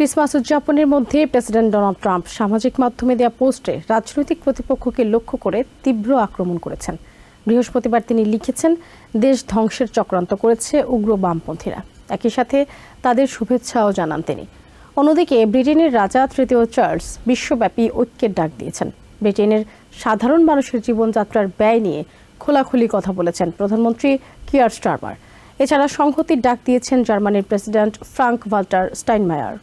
Christmas উদযাপনের মধ্যে president Donald Trump সামাজিক মাধ্যমে দেওয়া পোস্টে রাজনৈতিক প্রতিপক্ষকে লক্ষ্য করে তীব্র আক্রমণ করেছেন। বৃহস্পতিবার তিনি লিখেছেন, দেশ ধ্বংসের চক্রান্ত করেছে উগ্র বামপন্থীরা। একই সাথে তাদের শুভেচ্ছাও জানান তিনি। অন্যদিকে, ব্রিটেনের রাজা তৃতীয় চার্লস বিশ্বব্যাপী ঐক্যের ডাক দিয়েছেন। ব্রিটেনের সাধারণ মানুষের জীবনযাত্রার ব্যয় নিয়ে খোলাখুলি কথা বলেছেন প্রধানমন্ত্রী কিয়ার স্টারমার। এছাড়া সংহতির ডাক দিয়েছেন জার্মানির president Frank Walter Steinmeier.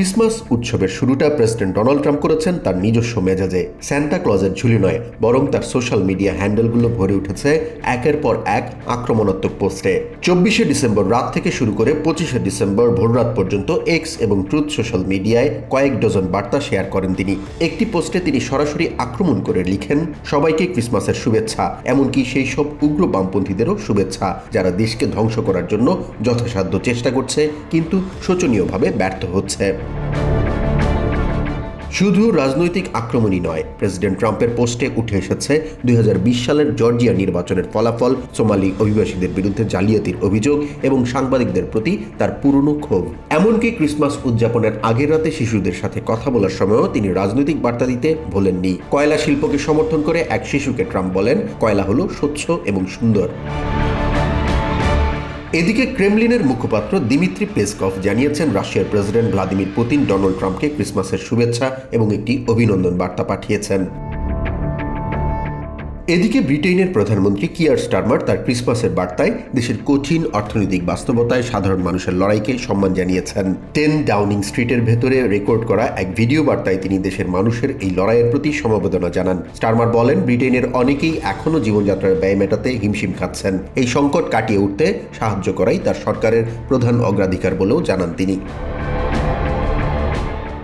Christmas উৎসবের শুরুটা প্রেসিডেন্ট ডোনাল্ড ট্রাম্প করেছেন তার নিজস্ব মেজাজে। স্যান্টা ক্লজের ঝুলি নয়, বরং তার সোশ্যাল মিডিয়া হ্যান্ডেলগুলো ভরে উঠেছে একের পর এক আক্রমণাত্মক পোস্টে। চব্বিশে ডিসেম্বর রাত থেকে শুরু করে পঁচিশে ডিসেম্বর ভোররাত পর্যন্ত এক্স এবং ট্রুথ সোশ্যাল মিডিয়ায় কয়েক ডজন বার্তা শেয়ার করেন তিনি। একটি পোস্টে তিনি সরাসরি আক্রমণ করে লিখেন, সবাইকে ক্রিসমাসের শুভেচ্ছা, এমনকি সেই সব উগ্র বামপন্থীদেরও শুভেচ্ছা, যারা দেশকে ধ্বংস করার জন্য যথাসাধ্য চেষ্টা করছে, কিন্তু শোচনীয়ভাবে ব্যর্থ হচ্ছে। শুধু রাজনৈতিক আক্রমণই নয়, প্রেসিডেন্ট ট্রাম্পের পোস্টে উঠে এসেছে দুই হাজার বিশ সালের জর্জিয়া নির্বাচনের ফলাফল, সোমালি অভিবাসীদের বিরুদ্ধে জালিয়াতির অভিযোগ এবং সাংবাদিকদের প্রতি তার পুরনো ক্ষোভ। এমনকি ক্রিসমাস উদযাপনের আগের রাতে শিশুদের সাথে কথা বলার সময়ও তিনি রাজনৈতিক বার্তা দিতে ভোলেননি। কয়লা শিল্পকে সমর্থন করে এক শিশুকে ট্রাম্প বলেন, কয়লা হলো স্বচ্ছ এবং সুন্দর। এদিকে ক্রেমলিনের মুখপাত্র দিমিত্রি পেসকভ জানিয়েছেন, রাশিয়ার প্রেসিডেন্ট ভ্লাদিমির পুতিন ডোনাল্ড ট্রাম্পকে ক্রিসমাসের শুভেচ্ছা এবং একটি অভিনন্দন বার্তা পাঠিয়েছেন। এদিকে ব্রিটেনের প্রধানমন্ত্রী কিয়ার স্টারমার তার ক্রিসমাসের বার্তায় দেশের কঠিন অর্থনৈতিক বাস্তবতায় সাধারণ মানুষের লড়াইকে সম্মান জানিয়েছেন। টেন ডাউনিং স্ট্রিটের ভেতরে রেকর্ড করা এক ভিডিও বার্তায় তিনি দেশের মানুষের এই লড়াইয়ের প্রতি সমবেদনা জানান। স্টারমার বলেন ব্রিটেনের অনেকেই এখনও জীবনযাত্রার ব্যয় মেটাতে হিমশিম খাচ্ছেন। এই সংকট কাটিয়ে উঠতে সাহায্য করাই তার সরকারের প্রধান অগ্রাধিকার বলেও জানান তিনি।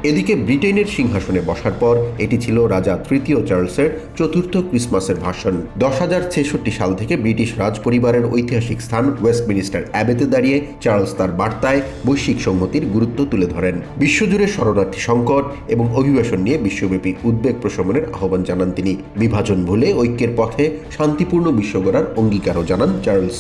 এদিকে ব্রিটেনের সিংহাসনে বসার পর এটি ছিল রাজা তৃতীয় চার্লসের চতুর্থ ক্রিসমাসের ভাষণ। দশ হাজার ছেষট্টি সাল থেকে ব্রিটিশ রাজ পরিবারের ঐতিহাসিক স্থান ওয়েস্টমিনিস্টার অ্যাবেতে দাঁড়িয়ে চার্লস তার বার্তায় বৈশ্বিক সংহতির গুরুত্ব তুলে ধরেন। বিশ্বজুড়ে শরণার্থী সংকট এবং অভিবাসন নিয়ে বিশ্বব্যাপী উদ্বেগ প্রশমনের আহ্বান জানান তিনি। বিভাজন ভুলে ঐক্যের পথে শান্তিপূর্ণ বিশ্ব গড়ার অঙ্গীকারও জানান চার্লস।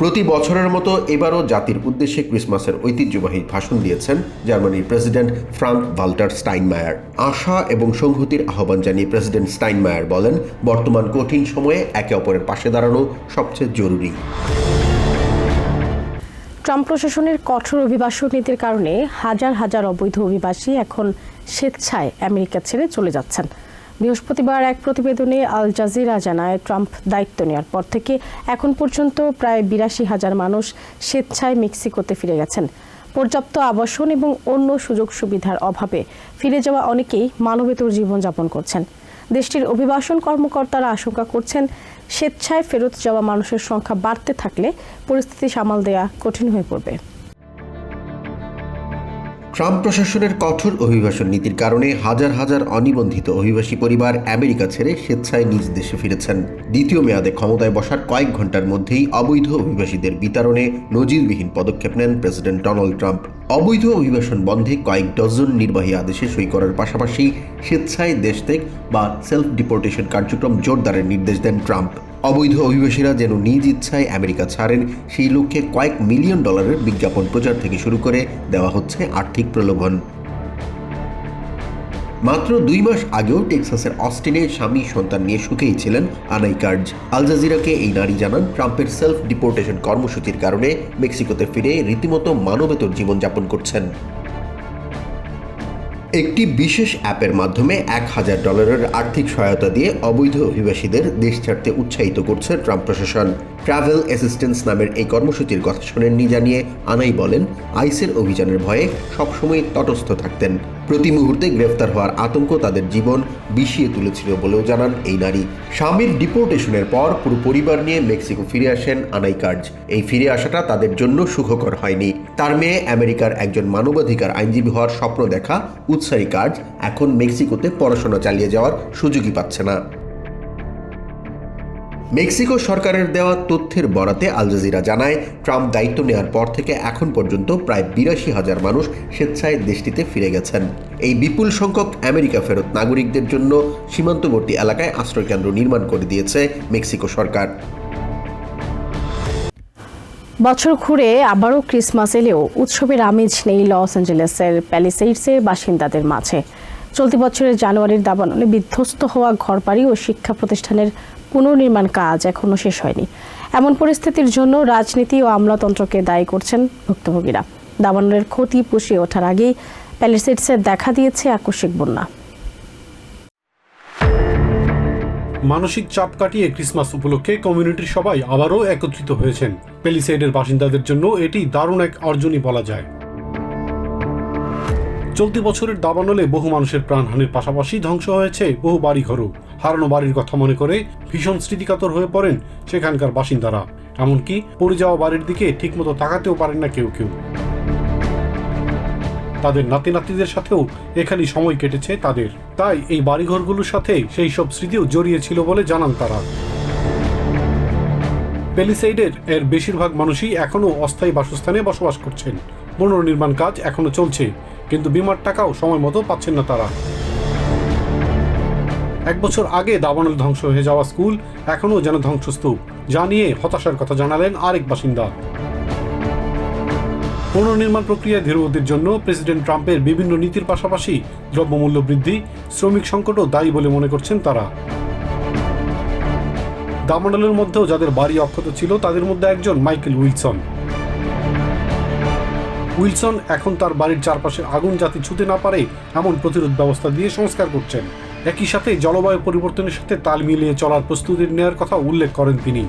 প্রতি বছরের মতো এবারও জাতির উদ্দেশ্যে ক্রিসমাসের ঐতিহ্যবাহী ভাষণ দিয়েছেন জার্মানির প্রেসিডেন্ট ফ্রাঙ্ক ভাল্টার স্টাইনমায়ার। আশা এবং সংহতির আহ্বান জানিয়ে প্রেসিডেন্ট স্টাইনমায়ার বলেন, বর্তমান কঠিন সময়ে একে অপরের পাশে দাঁড়ানো সবচেয়ে জরুরি। ট্রাম্প প্রশাসনের কঠোর অভিবাসন নীতির কারণে হাজার হাজার অবৈধ অভিবাসী এখন স্বেচ্ছায় আমেরিকা ছেড়ে চলে যাচ্ছেন। বৃহস্পতিবার এক প্রতিবেদনে আল জাজিরা জানায়, ট্রাম্প দায়িত্ব নেওয়ার পর থেকে এখন পর্যন্ত প্রায় বিরাশি হাজার মানুষ স্বেচ্ছায় মেক্সিকোতে ফিরে গেছেন। পর্যাপ্ত আবাসন এবং অন্য সুযোগ সুবিধার অভাবে ফিরে যাওয়া অনেকেই মানবেতর জীবনযাপন করছেন। দেশটির অভিবাসন কর্মকর্তারা আশঙ্কা করছেন, স্বেচ্ছায় ফেরত যাওয়া মানুষের সংখ্যা বাড়তে থাকলে পরিস্থিতি সামাল দেওয়া কঠিন হয়ে পড়বে। ট্রাম্প প্রশাসনের কঠোর অভিবাসন নীতির কারণে হাজার হাজার অনিবন্ধিত অভিবাসী পরিবার আমেরিকা ছেড়ে স্বেচ্ছায় নিজ দেশে ফিরেছেন। দ্বিতীয় মেয়াদে ক্ষমতায় বসার কয়েক ঘণ্টার মধ্যেই অবৈধ অভিবাসীদের বিতরণে নজিরবিহীন পদক্ষেপ নেন প্রেসিডেন্ট ডোনাল্ড ট্রাম্প। অবৈধ অভিবাসন বন্ধে কয়েক ডজন নির্বাহী আদেশে সই করার পাশাপাশি স্বেচ্ছায় দেশ ত্যাগ বা সেলফ ডিপোর্টেশন কার্যক্রম জোরদারের নির্দেশ দেন ট্রাম্প। অবৈধ অভিবাসীরা যেন নিজ ইচ্ছায় আমেরিকা ছাড়েন, সেই লক্ষ্যে কয়েক মিলিয়ন ডলারের বিজ্ঞাপন প্রচার থেকে শুরু করে দেওয়া হচ্ছে আর্থিক প্রলোভন। মাত্র দুই মাস আগেও টেক্সাসের অস্টিনে স্বামী সন্তান নিয়ে সুখেই ছিলেন আনাই কার্জ। আল জাজিরাকে এই নারী জানান, ট্রাম্পের সেলফ ডিপোর্টেশন কর্মসূচির কারণে মেক্সিকোতে ফিরে রীতিমতো মানবেতর জীবনযাপন করছেন। একটি বিশেষ অ্যাপের মাধ্যমে এক হাজার ডলারের আর্থিক সহায়তা দিয়ে অবৈধ অভিবাসীদের দেশ ছাড়তে উৎসাহিত করছে ট্রাম্প প্রশাসন। ট্রাভেল অ্যাসিস্ট্যান্স নামের এই কর্মসূচির কথা শোনেননি জানিয়ে আনাই বলেন, আইসের অভিযানের ভয়ে সবসময় তটস্থ থাকতেন। প্রতি মুহূর্তে গ্রেফতার হওয়ার আতঙ্ক তাদের জীবন বিষিয়ে তুলেছিল বলেও জানান এই নারী। স্বামীর ডিপোর্টেশনের পর পুরো পরিবার নিয়ে মেক্সিকো ফিরে আসেন আনাই কার্জ এই ফিরে আসাটা তাদের জন্য সুখকর হয়নি। তার মেয়ে আমেরিকার একজন মানবাধিকার আইনজীবী হওয়ার স্বপ্ন দেখা উৎসাহী কার্জ এখন মেক্সিকোতে পড়াশোনা চালিয়ে যাওয়ার সুযোগই পাচ্ছে না। মেক্সিকো সরকারের দেওয়া তথ্যের বরাতে আল জাজিরা জানায়, ট্রাম্প দায়িত্ব নেওয়ার পর থেকে এখন পর্যন্ত প্রায় বিরাশি হাজার মানুষ স্বেচ্ছায় দেশটিতে ফিরে গেছেন। এই বিপুল সংখ্যক আমেরিকা ফেরত নাগরিকদের জন্য সীমান্তবর্তী এলাকায় আশ্রয়কেন্দ্র নির্মাণ করে দিয়েছে মেক্সিকো সরকার। বছর ঘুরে আবারও ক্রিসমাস এলেও উৎসবের আমেজ নেই লস অ্যাঞ্জেলেসের প্যালিসেইডসের বাসিন্দাদের মাঝে। চলতি বছরের জানুয়ারির দাবানলে বিধ্বস্ত হওয়া ঘরবাড়ি ও শিক্ষা প্রতিষ্ঠানের পুনর্নির্মাণ কাজ এখনও শেষ হয়নি। এমন পরিস্থিতির জন্য রাজনীতি ও আমলাতন্ত্রকে দায়ী করছেন ভুক্তভোগীরা। দাবানলের ক্ষতি পুষিয়ে ওঠার আগেই প্যালিসেইডসে দেখা দিয়েছে আকস্মিক বন্যা। মানসিক চাপ কাটিয়ে ক্রিসমাস উপলক্ষে কমিউনিটির সবাই আবারও একত্রিত হয়েছেন। পেলিসাইডের বাসিন্দাদের জন্য এটি দারুণ এক অর্জনই বলা যায়। চলতি বছরের দাবানলে বহু মানুষের প্রাণহানির পাশাপাশি ধ্বংস হয়েছে বহু বাড়িঘরও। হারানো বাড়ির কথা মনে করে ভীষণ স্মৃতিকাতর হয়ে পড়েন সেখানকার বাসিন্দারা। এমনকি পড়ে যাওয়া বাড়ির দিকে ঠিকমতো তাকাতেও পারেন না কেউ কেউ। তাদের নাতি নাতিদের সাথেও এখানে সময় কেটেছে তাদের। তাই এই বাড়িঘরগুলোর সাথে সেই সব স্মৃতিও জড়িয়ে ছিল বলে জানান তারা। পেলিসাইডের এর বেশিরভাগ মানুষই এখনও অস্থায়ী বাসস্থানে বসবাস করছেন। পুনর্নির্মাণ কাজ এখনও চলছে। কিন্তু বিমার টাকাও সময় মতো পাচ্ছেন না তারা। এক বছর আগে দাবানল ধ্বংস হয়ে যাওয়া স্কুল এখনও যেন ধ্বংসস্তূপ। যা নিয়ে হতাশার কথা জানালেন আরেক বাসিন্দা। পুনর্নির্মাণ প্রক্রিয়ায় ধীরগতির জন্য প্রেসিডেন্ট ট্রাম্পের বিভিন্ন নীতির পাশাপাশি দ্রব্যমূল্য বৃদ্ধি, শ্রমিক সংকটও দায়ী বলে মনে করছেন তারা। দামন্ডলের মধ্যেও যাদের বাড়ি অক্ষত ছিল, তাদের মধ্যে একজন মাইকেল উইলসন। উইলসন এখন তার বাড়ির চারপাশে আগুন যাতে ছুতে না পারে, এমন প্রতিরোধ ব্যবস্থা দিয়ে সংস্কার করছেন। একই সাথে জলবায়ু পরিবর্তনের সাথে তাল মিলিয়ে চলার প্রস্তুতি নেওয়ার কথা উল্লেখ করেন তিনি।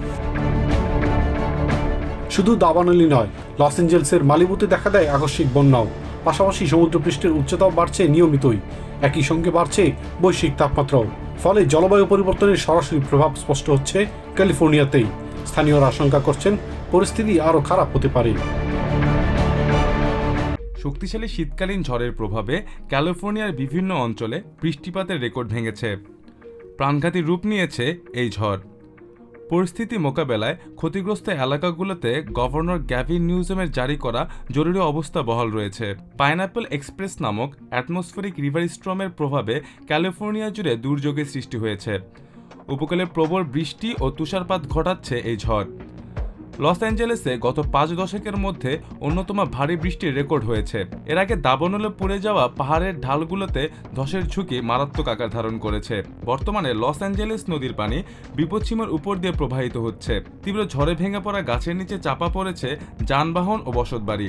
শুধু দাবানলি নয়, লস এঞ্জেলসের মালিবুতে দেখা দেয় আকস্মিক বন্যাও। পাশাপাশি সমুদ্রপৃষ্ঠের উচ্চতাও বাড়ছে নিয়মিতই। একই সঙ্গে বাড়ছে বৈশ্বিক তাপমাত্রাও। ফলে জলবায়ু পরিবর্তনের সরাসরি প্রভাব স্পষ্ট হচ্ছে ক্যালিফোর্নিয়াতেই। স্থানীয়রা আশঙ্কা করছেন, পরিস্থিতি আরও খারাপ হতে পারে। শক্তিশালী শীতকালীন ঝড়ের প্রভাবে ক্যালিফোর্নিয়ার বিভিন্ন অঞ্চলে বৃষ্টিপাতের রেকর্ড ভেঙেছে। প্রাণঘাতী রূপ নিয়েছে এই ঝড়। পরিস্থিতি মোকাবেলায় ক্ষতিগ্রস্ত এলাকাগুলোতে গভর্নর গ্যাভিন নিউজমের জারি করা জরুরি অবস্থা বহাল রয়েছে। পাইনঅ্যাপল এক্সপ্রেস নামক অ্যাটমসফেরিক রিভার স্ট্রমের প্রভাবে ক্যালিফোর্নিয়া জুড়ে দুর্যোগের সৃষ্টি হয়েছে। উপকূলে প্রবল বৃষ্টি ও তুষারপাত ঘটাচ্ছে এই ঝড়। লস অ্যাঞ্জেলেসে গত পাঁচ দশকের মধ্যে অন্যতম ভারী বৃষ্টির রেকর্ড হয়েছে। এর আগে দাবনলে পড়ে যাওয়া পাহাড়ের ঢালগুলোতে ধসের ঝুঁকি মারাত্মক আকার ধারণ করেছে। বর্তমানে লস অ্যাঞ্জেলেস নদীর পানি বিপদসীমার উপর দিয়ে প্রবাহিত হচ্ছে। তীব্র ঝড়ে ভেঙে পড়া গাছের নিচে চাপা পড়েছে যানবাহন ও বসতবাড়ি।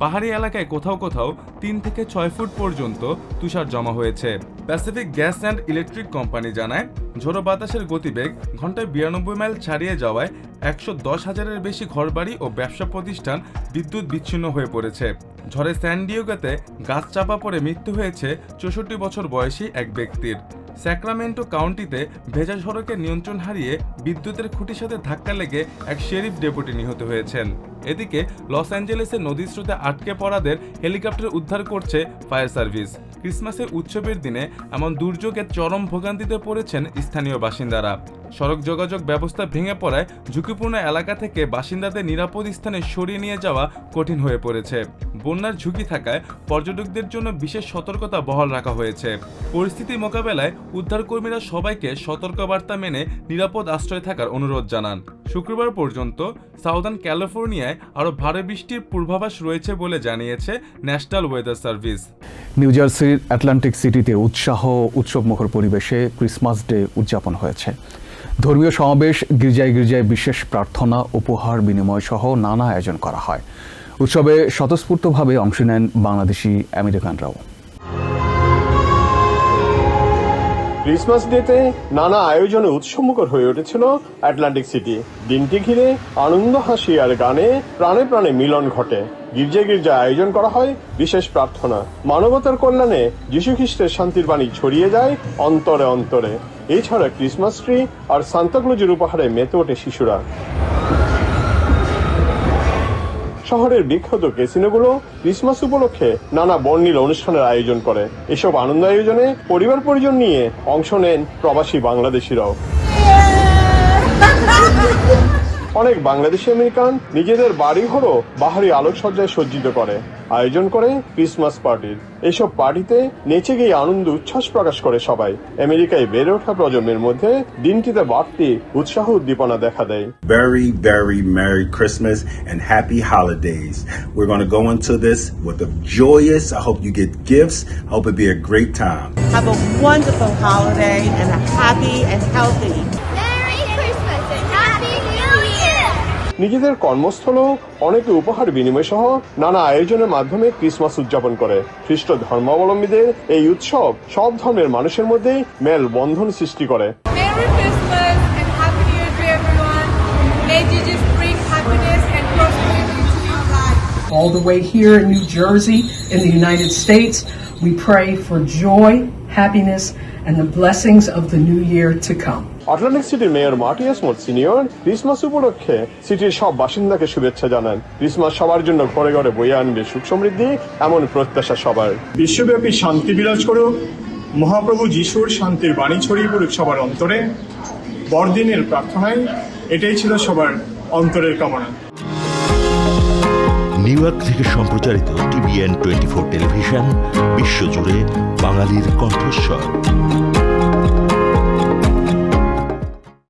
পাহাড়ি এলাকায় কোথাও কোথাও তিন থেকে ছয় ফুট পর্যন্ত তুষার জমা হয়েছে। Pacific gas and electric company জানায়, ঝোড়ো বাতাসের গতিবেগ ঘন্টায় বিরানব্বই মাইল ছাড়িয়ে যাওয়ায় একশো দশ হাজারের বেশি ঘরবাড়ি ও ব্যবসা প্রতিষ্ঠান বিদ্যুৎ বিচ্ছিন্ন হয়ে পড়েছে। ঝড়ে স্যান্ডিওগাতে গাছ চাপা পড়ে মৃত্যু হয়েছে চৌষট্টি বছর বয়সী এক ব্যক্তির। স্যাক্রামেন্টো কাউন্টিতে ভেজা সড়কে নিয়ন্ত্রণ হারিয়ে বিদ্যুতের খুঁটির সাথে ধাক্কা লেগে এক শেরিফ ডেপুটি নিহত হয়েছেন। এদিকে লস অ্যাঞ্জেলেসের নদীর স্রোতে আটকে পড়াদের হেলিকপ্টার উদ্ধার করছে ফায়ার সার্ভিস। ক্রিসমাসের উৎসবের দিনে এমন দুর্যোগে চরম ভোগান্তিতে পড়েছেন স্থানীয় বাসিন্দারা। সড়ক যোগাযোগ ব্যবস্থা ভেঙে পড়ায় ঝুঁকিপূর্ণ এলাকা থেকে বাসিন্দাদের নিরাপদ স্থানে সরিয়ে নিয়ে যাওয়া কঠিন হয়ে পড়েছে। বন্যার ঝুঁকি থাকায় পর্যটকদের জন্য বিশেষ সতর্কতা বহাল রাখা হয়েছে। পরিস্থিতি মোকাবেলায় উদ্ধারকর্মীরা সবাইকে সতর্কবার্তা মেনে নিরাপদ আশ্রয় থাকার অনুরোধ জানান। শুক্রবার পর্যন্ত সাউদার্ন ক্যালিফোর্নিয়ায় আরও ভারী বৃষ্টির পূর্বাভাস রয়েছে বলে জানিয়েছে ন্যাশনাল ওয়েদার সার্ভিস। নিউ জার্সির অ্যাটলান্টিক সিটিতে উৎসাহ উৎসব উৎসবমুখর পরিবেশে ক্রিসমাস ডে উদযাপন হয়েছে। ধর্মীয় সমাবেশ, গির্জায় গির্জায় বিশেষ প্রার্থনা, উপহার বিনিময় সহ নানা আয়োজন করা হয়। উৎসবে স্বতঃস্ফূর্তভাবে অংশ নেন বাংলাদেশি আমেরিকানরাও। ক্রিসমাস ডেতে নানা আয়োজনে উৎসবমুখর হয়ে উঠেছিল আটলান্টিক সিটি। দিনটি ঘিরে আনন্দ, হাসি আর গানে প্রাণে প্রাণে মিলন ঘটে। গির্জা গির্জা আয়োজন করা হয় বিশেষ প্রার্থনা। মানবতার কল্যাণে যীশু খ্রিস্টের শান্তির বাণী ছড়িয়ে যায় অন্তরে অন্তরে। এছাড়া ক্রিসমাস ট্রি আর সান্তাক্লুজের উপহারে মেতে ওঠে শিশুরা। শহরের বিখ্যাত ক্যাসিনোগুলো ক্রিসমাস উপলক্ষে নানা বর্ণিল অনুষ্ঠানের আয়োজন করে। এসব আনন্দ আয়োজনে পরিবার পরিজন নিয়ে অংশ নেন প্রবাসী বাংলাদেশিরাও। অনেক বাংলাদেশি আমেরিকান নিজেদের বাড়ি ঘরও বাহারি আলোকসজ্জায় সজ্জিত করে। আয়োজন করে ক্রিসমাস পার্টির। এইসব পার্টিতে নেচে গিয়ে আনন্দ উচ্ছ্বাস প্রকাশ করে সবাই। আমেরিকায় বেড়ে ওঠা প্রজন্মের মধ্যে দিনটিতে বাড়তি উৎসাহ উদ্দীপনা দেখা দেয়। Very very merry Christmas and happy holidays we gonna go on to this with a joyous I hope you get gifts I hope it be a great time have a wonderful holiday and a happy and healthy নিজেদের কর্মস্থলেও অনেকে উপহার বিনিময় সহ নানা আয়োজনের মাধ্যমে Christmas উদযাপন করে খ্রিস্ট ধর্মাবলম্বীদের এই উৎসব সব ধর্মের মানুষের মধ্যেই মেল বন্ধন সৃষ্টি করে Merry Christmas and Happy New Year to everyone. May Jesus bring happiness and prosperity into your life. all the way here in New Jersey, in the United States. We pray for joy, happiness, and the blessings of the new year to come. Atlantic সিটির mayor মার্টিয়াস মোট senior Christmas উপলক্ষে সিটির সব বাসিন্দাকে শুভেচ্ছা জানান। Christmas সবার জন্য ঘরে ঘরে বয়ে আনবে সুখ সমৃদ্ধি এমন প্রত্যাশা সবার। বিশ্বব্যাপী শান্তি বিরাজ করুক মহাপ্রভু যিশুর শান্তির বাণী ছড়িয়ে পড়ুক সবার অন্তরে। বড়দিনের প্রার্থনায় এটাই ছিল সবার অন্তরের কামনা। নিউ ইয়র্ক থেকে সম্প্রচারিত টিভিএন টোয়েন্টি ফোর টেলিভিশন বিশ্বজুড়ে বাঙালির কণ্ঠস্বর।